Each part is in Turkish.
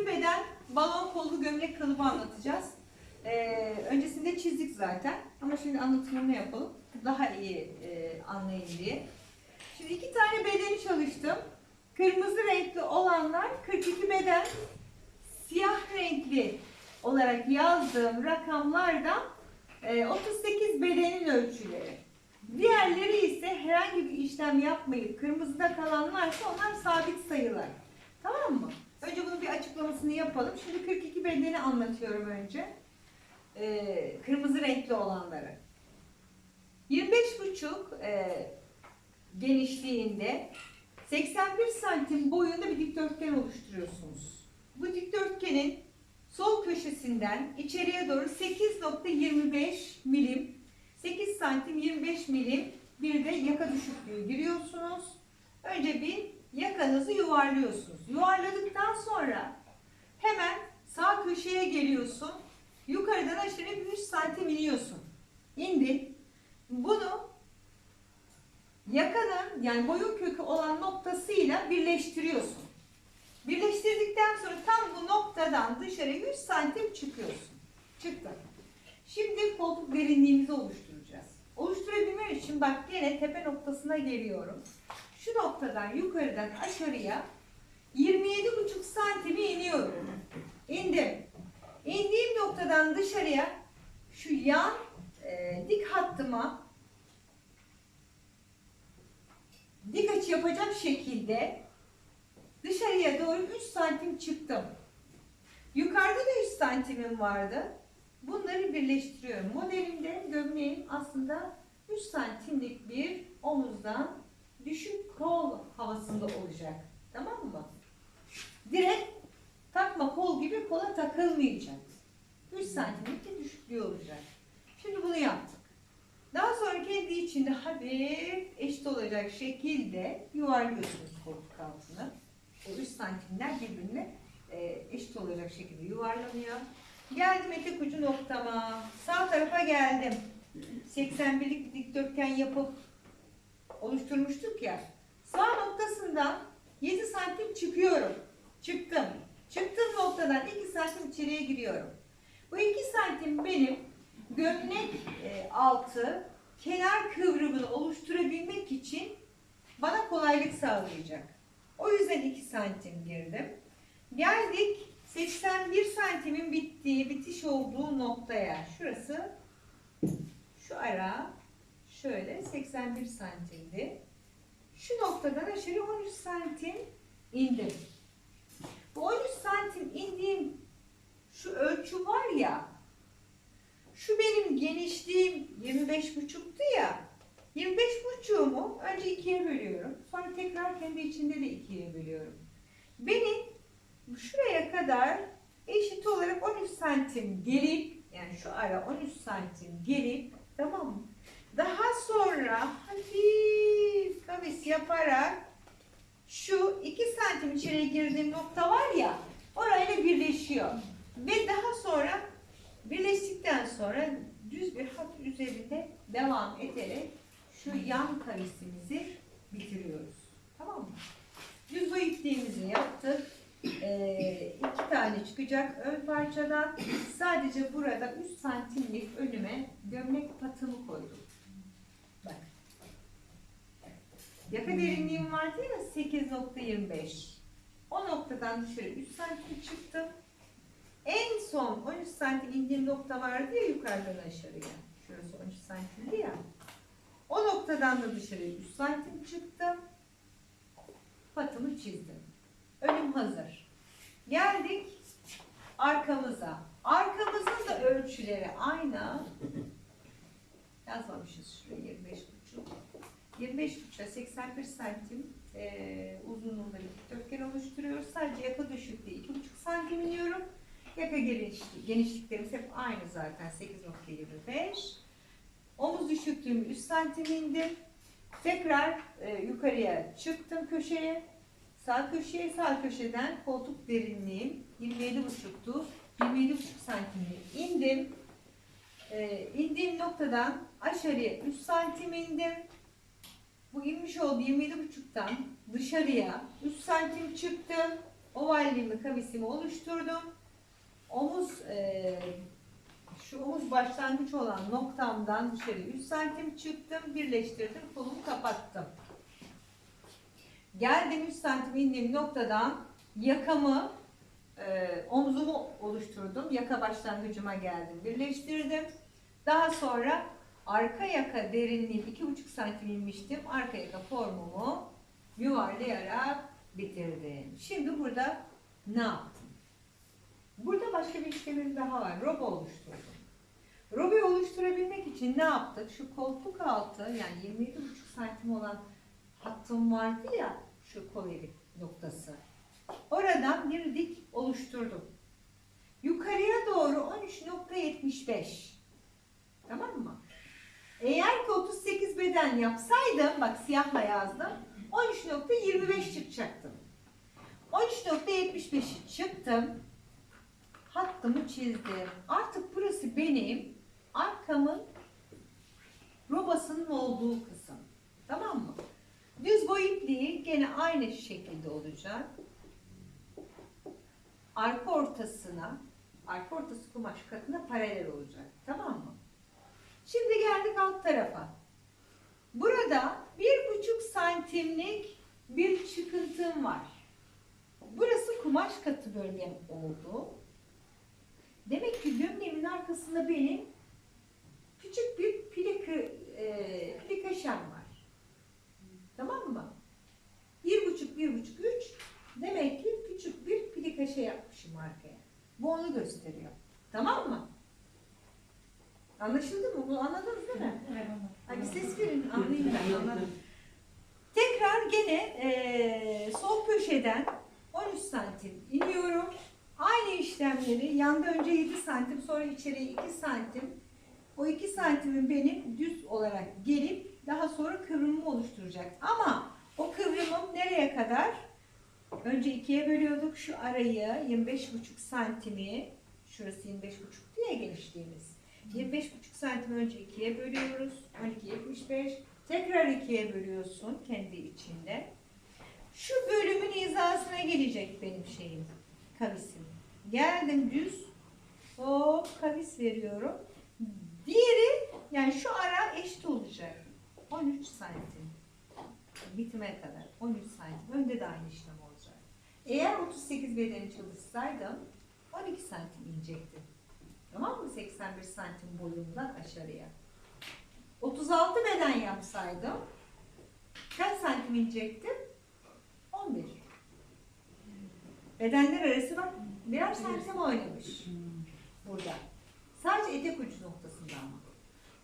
42 beden balon kollu gömlek kalıbı anlatacağız. Ee, öncesinde çizdik zaten ama şimdi anlatımını yapalım. Daha iyi e, anlayın diye. Şimdi iki tane bedeni çalıştım. Kırmızı renkli olanlar 42 beden, siyah renkli olarak yazdığım rakamlardan e, 38 bedenin ölçüleri. Diğerleri ise herhangi bir işlem yapmayıp kırmızıda kalan varsa onlar sabit sayılar. Tamam mı? Önce bunun bir açıklamasını yapalım. Şimdi 42 bedeni anlatıyorum önce. Ee, kırmızı renkli olanları. 25,5 e, genişliğinde 81 santim boyunda bir dikdörtgen oluşturuyorsunuz. Bu dikdörtgenin sol köşesinden içeriye doğru 8.25 milim 8 santim 25 milim bir de yaka düşüklüğü giriyorsunuz. Önce bir yakanızı yuvarlıyorsunuz. Yuvarladıktan sonra hemen sağ köşeye geliyorsun. Yukarıdan aşağı 3 santim iniyorsun. İndin. Bunu yakanın yani boyun kökü olan noktasıyla birleştiriyorsun. Birleştirdikten sonra tam bu noktadan dışarı 100 santim çıkıyorsun. Çıktın. Şimdi koltuk derinliğimizi oluşturacağız. Oluşturabilmem için bak yine tepe noktasına geliyorum. Şu noktadan yukarıdan aşağıya 27,5 santimi iniyorum. İndim. İndiğim noktadan dışarıya şu yan e, dik hattıma dik açı yapacak şekilde dışarıya doğru 3 santim çıktım. Yukarıda da 3 santimim vardı. Bunları birleştiriyorum. Modelimde gömleğim aslında 3 santimlik bir omuzdan düşük kol havasında olacak. Tamam mı? Direkt takma kol gibi kola takılmayacak. 3 santimlik bir düşüklüğü olacak. Şimdi bunu yaptık. Daha sonra kendi içinde hafif eşit olacak şekilde yuvarlıyorsunuz koltuk altını. O 3 santimler birbirine e, eşit olacak şekilde yuvarlanıyor. Geldim etek ucu noktama. Sağ tarafa geldim. 81'lik bir dikdörtgen yapıp oluşturmuştuk ya. Sağ noktasından 7 santim çıkıyorum. Çıktım. Çıktığım noktadan 2 santim içeriye giriyorum. Bu 2 santim benim gömlek e, altı kenar kıvrımını oluşturabilmek için bana kolaylık sağlayacak. O yüzden 2 santim girdim. Geldik 81 santimin bittiği, bitiş olduğu noktaya. Şurası şu ara şöyle 81 santimdi. Şu noktadan aşağı 13 santim indim. Bu 13 santim indiğim şu ölçü var ya şu benim genişliğim 25 buçuktu ya 25 buçuğumu önce ikiye bölüyorum. Sonra tekrar kendi içinde de ikiye bölüyorum. Benim şuraya kadar eşit olarak 13 santim gelip yani şu ara 13 santim gelip tamam mı? Daha sonra hafif kavis yaparak şu 2 santim içeriye girdiğim nokta var ya orayla birleşiyor. Ve daha sonra birleştikten sonra düz bir hat üzerinde devam ederek şu yan kavisimizi bitiriyoruz. Tamam mı? Düz boy ipliğimizi yaptık. Ee, iki tane çıkacak ön parçadan. Sadece burada 3 santimlik önüme gömlek patımı koydum. Bak. Yaka derinliğim vardı ya 8.25. O noktadan dışarı 3 santim çıktım. En son 13 santim indiğim nokta vardı ya yukarıdan aşağıya. Şurası 13 santimdi ya. O noktadan da dışarı 3 santim çıktım. Patımı çizdim. Önüm hazır. Geldik arkamıza. Arkamızın da ölçüleri aynı. Yazmamışız şuraya 25 buçuk. 25 buçuğa 81 santim e, uzunluğunda bir dikdörtgen oluşturuyoruz. Sadece yaka düşüklüğü 2,5 santim iniyorum. Yaka genişlik, genişliklerimiz hep aynı zaten 8.25. Omuz düşüklüğümü 3 santim indim. Tekrar e, yukarıya çıktım köşeye. Sağ köşeye sağ köşeden koltuk derinliğim 27,5'tu. 27,5 santimle indim. Ee, indiğim noktadan aşağıya 3 santim indim. Bu inmiş olduğu 27,5'tan dışarıya 3 santim çıktım. Ovallimi, kavisimi oluşturdum. Omuz e, şu omuz başlangıç olan noktamdan dışarı 3 santim çıktım, birleştirdim, kolumu kapattım. Geldim 3 santim indiğim noktadan yakamı, e, omzumu oluşturdum. Yaka başlangıcıma geldim, birleştirdim. Daha sonra arka yaka derinliğim 2,5 santim inmiştim. Arka yaka formumu yuvarlayarak bitirdim. Şimdi burada ne yaptım? Burada başka bir işlemim daha var. Robo oluşturdum. Robo oluşturabilmek için ne yaptık? Şu koltuk altı yani 27,5 santim olan hattım vardı ya şu kol eli noktası. Oradan bir dik oluşturdum. Yukarıya doğru 13.75. Tamam mı? Eğer ki 38 beden yapsaydım, bak siyahla yazdım, 13.25 çıkacaktım. 13.75'i çıktım. Hattımı çizdim. Artık burası benim arkamın robasının olduğu kısım. Tamam mı? Düz boy ipliği gene aynı şekilde olacak. Arka ortasına, arka ortası kumaş katına paralel olacak. Tamam mı? Şimdi geldik alt tarafa. Burada bir buçuk santimlik bir çıkıntım var. Burası kumaş katı bölgem oldu. Demek ki gömleğimin arkasında benim küçük bir plika, e, plikaşem var. Tamam mı? Bir buçuk, bir buçuk, üç. Demek ki küçük bir plikaşe yapmışım arkaya. Bu onu gösteriyor. Tamam mı? Anlaşıldı mı? Bu anladınız değil mi? Hadi ses verin anlayayım ben anladım. Tekrar gene eee sol köşeden 13 santim iniyorum. Aynı işlemleri yanda önce 7 santim sonra içeriye 2 santim. O 2 santimin benim düz olarak gelip daha sonra kıvrımımı oluşturacak. Ama o kıvrımım nereye kadar? Önce ikiye bölüyorduk şu arayı 25,5 santimi. Şurası 25,5 diye genişliğimiz. 25,5 santim önce ikiye bölüyoruz. 12,75. Tekrar ikiye bölüyorsun kendi içinde. Şu bölümün hizasına gelecek benim şeyim. Kavisim. Geldim düz. Hop kavis veriyorum. Diğeri yani şu ara eşit olacak. 13 santim. Bitime kadar 13 santim. Önde de aynı işlem olacak. Eğer 38 bedeni çalışsaydım 12 santim inecektim. Tamam mı? 81 santim boyundan aşağıya. 36 beden yapsaydım kaç santim inecektim? 11. Bedenler arası bak birer santim oynamış burada. Sadece etek ucu noktasında ama.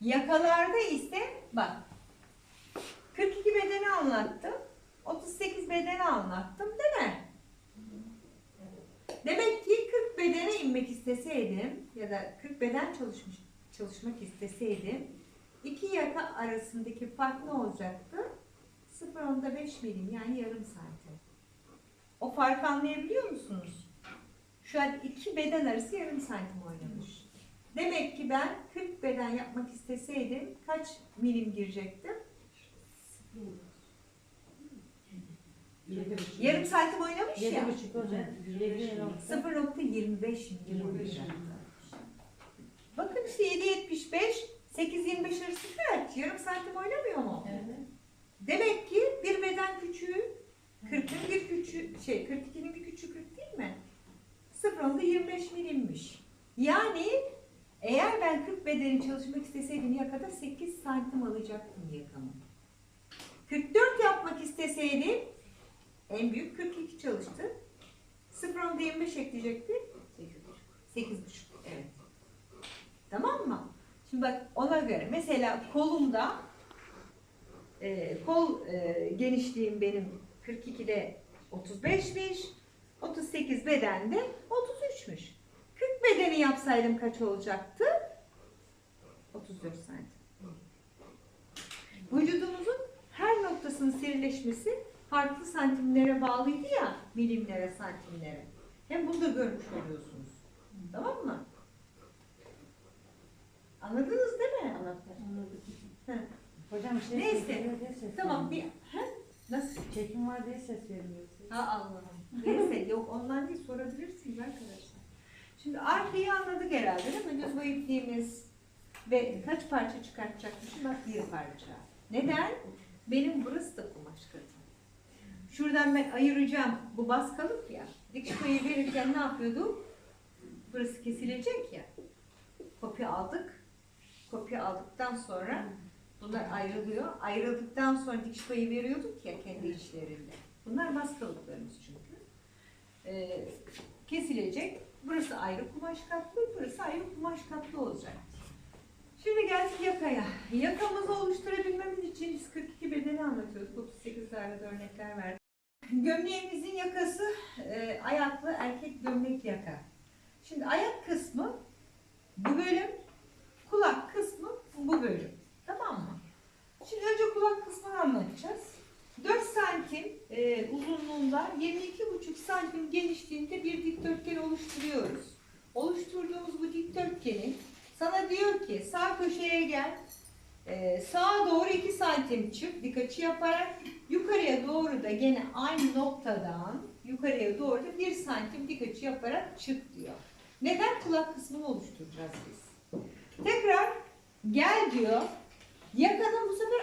Yakalarda ise bak 42 bedeni anlattım. 38 bedeni anlattım değil mi? Demek ki 40 bedene inmek isteseydim ya da 40 beden çalışmış çalışmak isteseydim iki yaka arasındaki fark ne olacaktı? 0.5 milim yani yarım santim. O farkı anlayabiliyor musunuz? Şu an iki beden arası yarım santim oynamış. Demek ki ben 40 beden yapmak isteseydim kaç milim girecektim? Yarım santim oynamış ya. Yedi buçuk hocam. Yedi nokta. 0.25 milim olacaktı. Bakın işte 7.75, 8.25 arası kaç? Yarım santim oynamıyor mu? Evet. Demek ki bir beden küçüğü 40'ın bir küçüğü, şey 42'nin bir küçüğü 40 değil mi? 0.25 milimmiş. Yani eğer ben 40 bedeni çalışmak isteseydim yakada 8 santim alacaktım yakamı. 44 yapmak isteseydim en büyük 42 çalıştı. 0.25 ekleyecekti. 8.5. Evet. Tamam mı? Şimdi bak ona göre mesela kolumda e, kol e, genişliğim benim 42'de 35'miş. 38 bedende 33'müş. 40 bedeni yapsaydım kaç olacaktı? 34 santim. Vücudumuzun her noktasının serileşmesi farklı santimlere bağlıydı ya, milimlere, santimlere. Hem bunu da görmüş oluyorsunuz. Tamam mı? Anladınız değil mi? Anladık. Hı. Hocam şey Neyse. Tamam bir... Ha? Nasıl? Çekim var diye ses vermiyor. Ha Allah'ım. Neyse yok ondan değil sorabilirsiniz arkadaşlar. Şimdi arkayı anladık herhalde değil mi? Düz ipliğimiz ve kaç parça çıkartacakmışım? Bak bir parça. Neden? Benim burası da kumaş katı. Şuradan ben ayıracağım. Bu baskalık ya. Dikiş payı verirken ne yapıyorduk? Burası kesilecek ya. Kopya aldık. Kopya aldıktan sonra bunlar ayrılıyor. Ayrıldıktan sonra dikiş payı veriyorduk ya kendi içlerinde. Bunlar baskalıklarımız çünkü. Ee, kesilecek. Burası ayrı kumaş katlı, burası ayrı kumaş katlı olacak. Şimdi geldik yakaya. Yakamızı oluşturabilmemiz için biz 42 bedeni anlatıyoruz. 38 tane örnekler verdik. Gömleğimizin yakası e, ayaklı erkek gömlek yaka. Şimdi ayak kısmı bu bölüm, kulak kısmı bu bölüm. Tamam mı? Şimdi önce kulak kısmını anlatacağız. 4 santim e, uzunluğunda 22,5 santim genişliğinde bir dikdörtgen oluşturuyoruz. Oluşturduğumuz bu dikdörtgenin sana diyor ki sağ köşeye gel, e, sağa doğru 2 santim çık dik açı yaparak yukarıya doğru da gene aynı noktadan yukarıya doğru da 1 santim dik açı yaparak çık diyor. Neden kulak kısmını oluşturacağız biz? Tekrar gel diyor. Yakanın bu sefer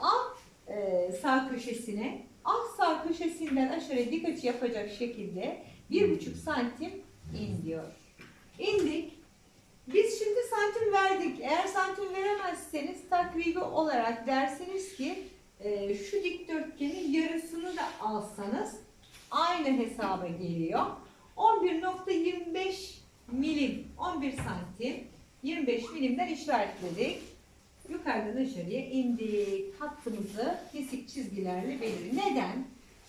alt e, sağ köşesine alt sağ köşesinden aşağıya dik açı yapacak şekilde bir buçuk santim in diyor. İndik. Biz şimdi santim verdik. Eğer santim veremezseniz takribi olarak dersiniz ki e, şu dikdörtgenin yarısını da alsanız aynı hesaba geliyor. 11.25 milim, 11 santim, 25 milimden işaretledik. Yukarıdan aşağıya indik. Hattımızı kesik çizgilerle belirledik. Neden?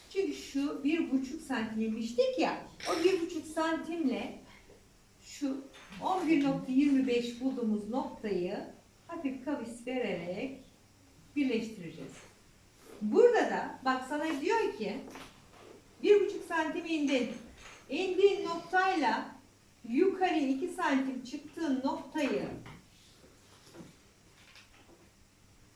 Çünkü şu bir buçuk santimmiştik ya. O bir buçuk santimle şu 11.25 bulduğumuz noktayı hafif kavis vererek birleştireceğiz. Burada da bak sana diyor ki bir buçuk santim indin. İndiğin noktayla yukarı 2 santim çıktığın noktayı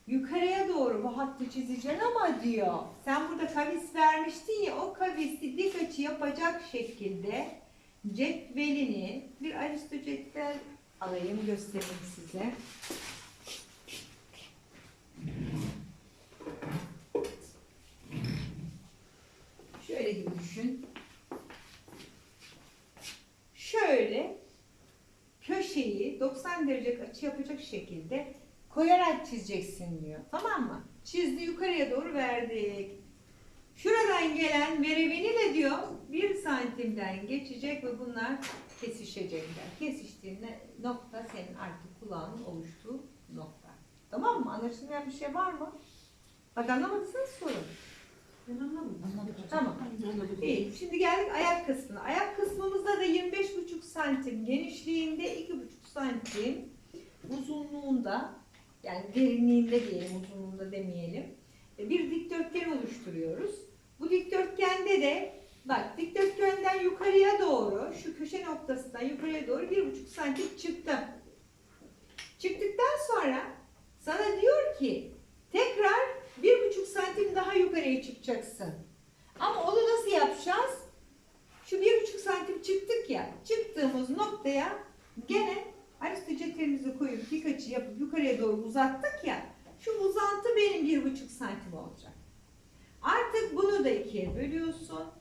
yukarıya doğru bu hattı çizeceksin ama diyor sen burada kavis vermiştin ya o kavisi dik açı yapacak şekilde cetvelini bir aristo cetvel alayım göstereyim size. Şöyle gibi düşün. Şöyle köşeyi 90 derece açı yapacak şekilde koyarak çizeceksin diyor. Tamam mı? Çizdi yukarıya doğru verdik. Şuradan gelen merevini de diyor bir santimden geçecek ve bunlar kesişecekler. Kesiştiğinde nokta senin artık kulağının oluştuğu nokta. Tamam mı? Anlaşılmayan bir şey var mı? Bak anlamadıysanız sorun. Ben anlamadım. Tamam. İyi. Şimdi geldik ayak kısmına. Ayak kısmımızda da 25,5 santim genişliğinde 2,5 santim uzunluğunda yani derinliğinde diyelim uzunluğunda demeyelim. Bir dikdörtgen oluşturuyoruz. Bu dikdörtgende de bak dikdörtgenden yukarıya doğru şu köşe noktasından yukarıya doğru 1,5 santim çıktı. Çıktıktan sonra sana diyor ki tekrar 1,5 santim daha yukarıya çıkacaksın. Ama onu nasıl yapacağız? Şu 1,5 santim çıktık ya, çıktığımız noktaya gene aristo cetvelimizi koyup dik açı yapıp yukarıya doğru uzattık ya, şu uzantı benim 1,5 santim olacak. Artık bunu da ikiye bölüyorsun.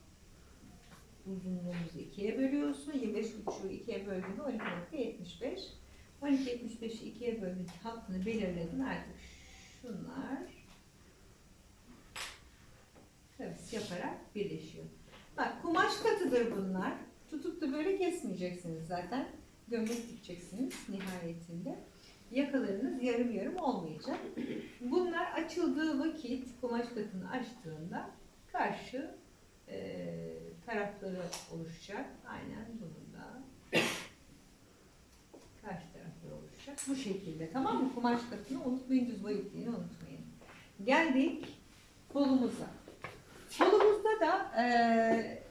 Uzunluğumuzu ikiye bölüyorsun. 25,5'u ikiye böldüğünde 12,75. 12,75'i ikiye böldüğünde hattını belirledin artık şunlar kavis yaparak birleşiyor. Bak kumaş katıdır bunlar. Tutup da böyle kesmeyeceksiniz zaten. Gömlek dikeceksiniz nihayetinde. Yakalarınız yarım yarım olmayacak. Bunlar açıldığı vakit kumaş katını açtığında karşı e, tarafları oluşacak. Aynen bunun da karşı tarafları oluşacak. Bu şekilde tamam mı? Kumaş katını unutmayın, düz ipliğini unutmayın. Geldik kolumuza. Kolumuzda da eee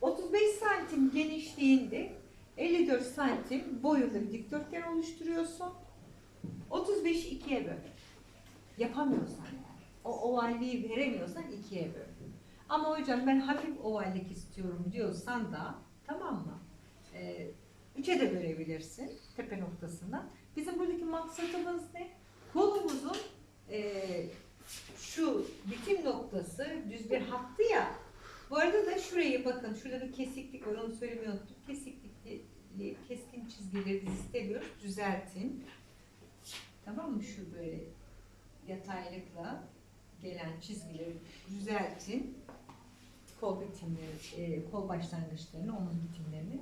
35 santim genişliğinde 54 santim boyunda bir dikdörtgen oluşturuyorsun. 35'i ikiye böl. Yapamıyorsan yani. O ovalliği veremiyorsan ikiye böl. Ama hocam ben hafif ovallik istiyorum diyorsan da tamam mı? Ee, üçe de bölebilirsin tepe noktasından. Bizim buradaki maksadımız ne? Kolumuzun ee, şu bitim noktası düz bir hattı ya. Bu arada da şurayı bakın şurada bir kesiklik var onu söylemeyi unuttum. Kesiklikli keskin çizgileri istemiyoruz. Düzeltin. Tamam mı? Şu böyle yataylıkla gelen çizgileri düzeltin. Kol bitimleri, e, kol başlangıçlarını, omuz bitimlerini.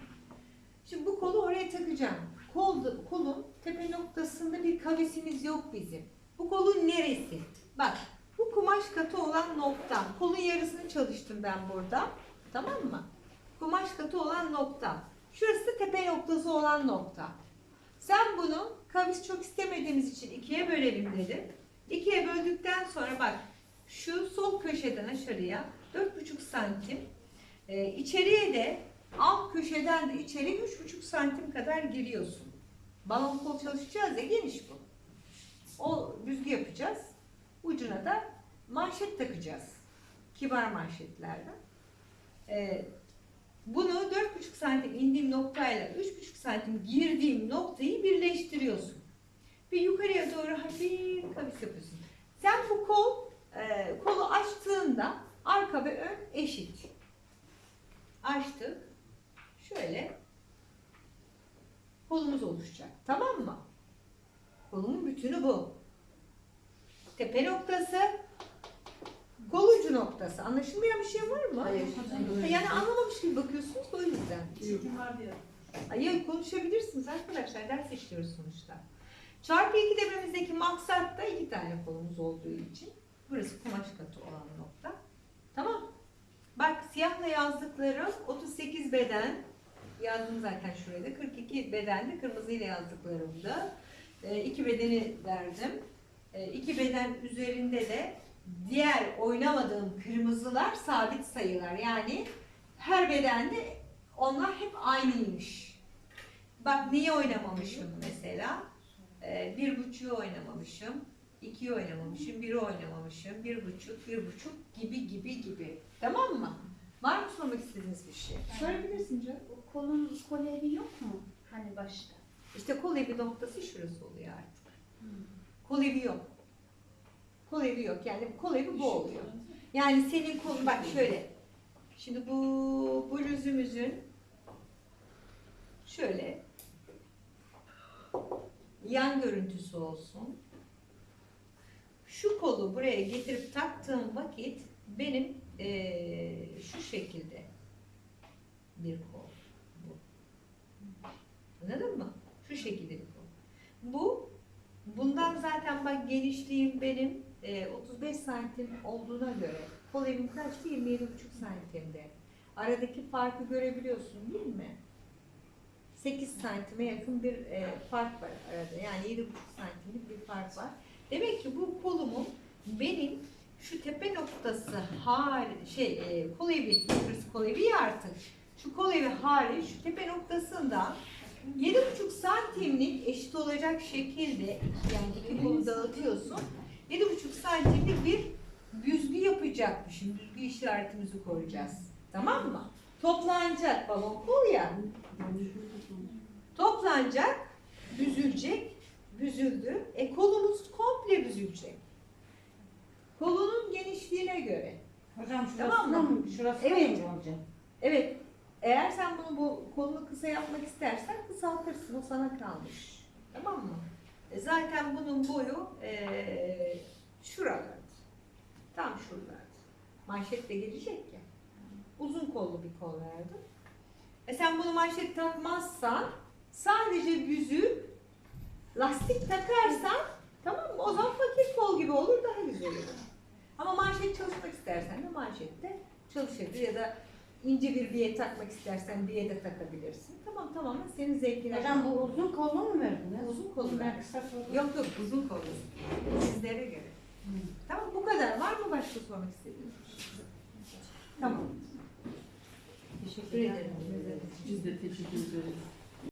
Şimdi bu kolu oraya takacağım. Kol, kolun tepe noktasında bir kavisimiz yok bizim. Bu kolun neresi? Bak bu kumaş katı olan nokta. Kolun yarısını çalıştım ben burada. Tamam mı? Kumaş katı olan nokta. Şurası tepe noktası olan nokta. Sen bunu kavis çok istemediğimiz için ikiye bölelim dedim. İkiye böldükten sonra bak şu sol köşeden aşağıya 4,5 santim. Ee, içeriye de alt köşeden de içeri 3,5 santim kadar giriyorsun. Balon kol çalışacağız ya geniş bu. O düzgü yapacağız. Ucuna da manşet takacağız. Kibar manşetlerden. Ee, bunu 4,5 santim indiğim noktayla 3,5 santim girdiğim noktayı birleştiriyorsun. Bir yukarıya doğru hafif kavis yapıyorsun. Sen bu kol, e, kolu açtığında arka ve ön eşit. Açtık. Şöyle kolumuz oluşacak. Tamam mı? Kolumun bütünü bu. Tepe noktası, kol ucu noktası. Anlaşılmayan bir şey var mı? Hayır. Ha, Yani anlamamış gibi bakıyorsunuz o yüzden. Hayır konuşabilirsiniz arkadaşlar. Ders işliyoruz sonuçta. Çarpı 2 dememizdeki maksat da iki tane kolumuz olduğu için. Burası kumaş katı olan nokta. Tamam. Bak siyahla yazdıklarım 38 beden. Yazdım zaten şuraya da. 42 bedendi. Kırmızıyla yazdıklarım da. E, iki bedeni verdim. E, iki beden üzerinde de diğer oynamadığım kırmızılar sabit sayılar. Yani her bedende onlar hep aynıymış. Bak niye oynamamışım mesela? Ee, bir buçuğu oynamamışım, ikiyi oynamamışım, biri oynamamışım, bir buçuk, bir buçuk gibi gibi gibi. Tamam mı? Var mı sormak istediğiniz bir şey? Sorabilirsin canım. O kolun kol evi yok mu? Hani başta. İşte kol evi noktası şurası oluyor artık. Kol evi yok. Kol evi yok. Yani kol evi bu oluyor. Yani senin kolun bak şöyle. Şimdi bu bluzumuzun şöyle yan görüntüsü olsun. Şu kolu buraya getirip taktığım vakit benim eee, şu şekilde bir kol. Bu. Anladın mı? Şu şekilde bir kol. Bu bundan zaten bak genişliğim benim eee, 35 santim olduğuna göre kol evim kaçtı? 27,5 santimde. Aradaki farkı görebiliyorsun değil mi? 8 santime yakın bir e, fark var arada. Yani 7,5 santimlik bir fark var. Demek ki bu kolumun benim şu tepe noktası hali şey e, kol evi, burası kol evi ya artık. Şu kol evi hali şu tepe noktasında 7,5 santimlik eşit olacak şekilde yani iki kolu dağıtıyorsun. 7,5 santimlik bir büzgü yapacakmışım. Büzgü işaretimizi koyacağız. Tamam mı? Toplanacak balon kol ya. Toplanacak, büzülecek, büzüldü. E kolumuz komple büzülecek. Kolunun genişliğine göre. Hocam şurası Tamam mı? Şurası Evet. mı olacak? Evet, eğer sen bunu bu kolunu kısa yapmak istersen kısaltırsın, o sana kalmış. Tamam mı? E zaten bunun boyu e, şuralarda. Tam şuralarda. Manşet de gelecek ya. Uzun kollu bir kol verdim. E sen bunu manşet takmazsan sadece büzüp lastik takarsan tamam mı? O zaman fakir kol gibi olur daha güzel olur. Ama manşet çalışmak istersen de manşette çalışabilir ya da ince bir biye takmak istersen biye de takabilirsin. Tamam tamamen senin zevkine. Hocam bu uzun kollu mu verdiniz? Uzun kollu Ben kısa kollu. Yok yok uzun kollu. Sizlere göre. Tamam bu kadar. Var mı başka sormak istediğiniz? Tamam. Teşekkür ederim. Biz de teşekkür ederiz.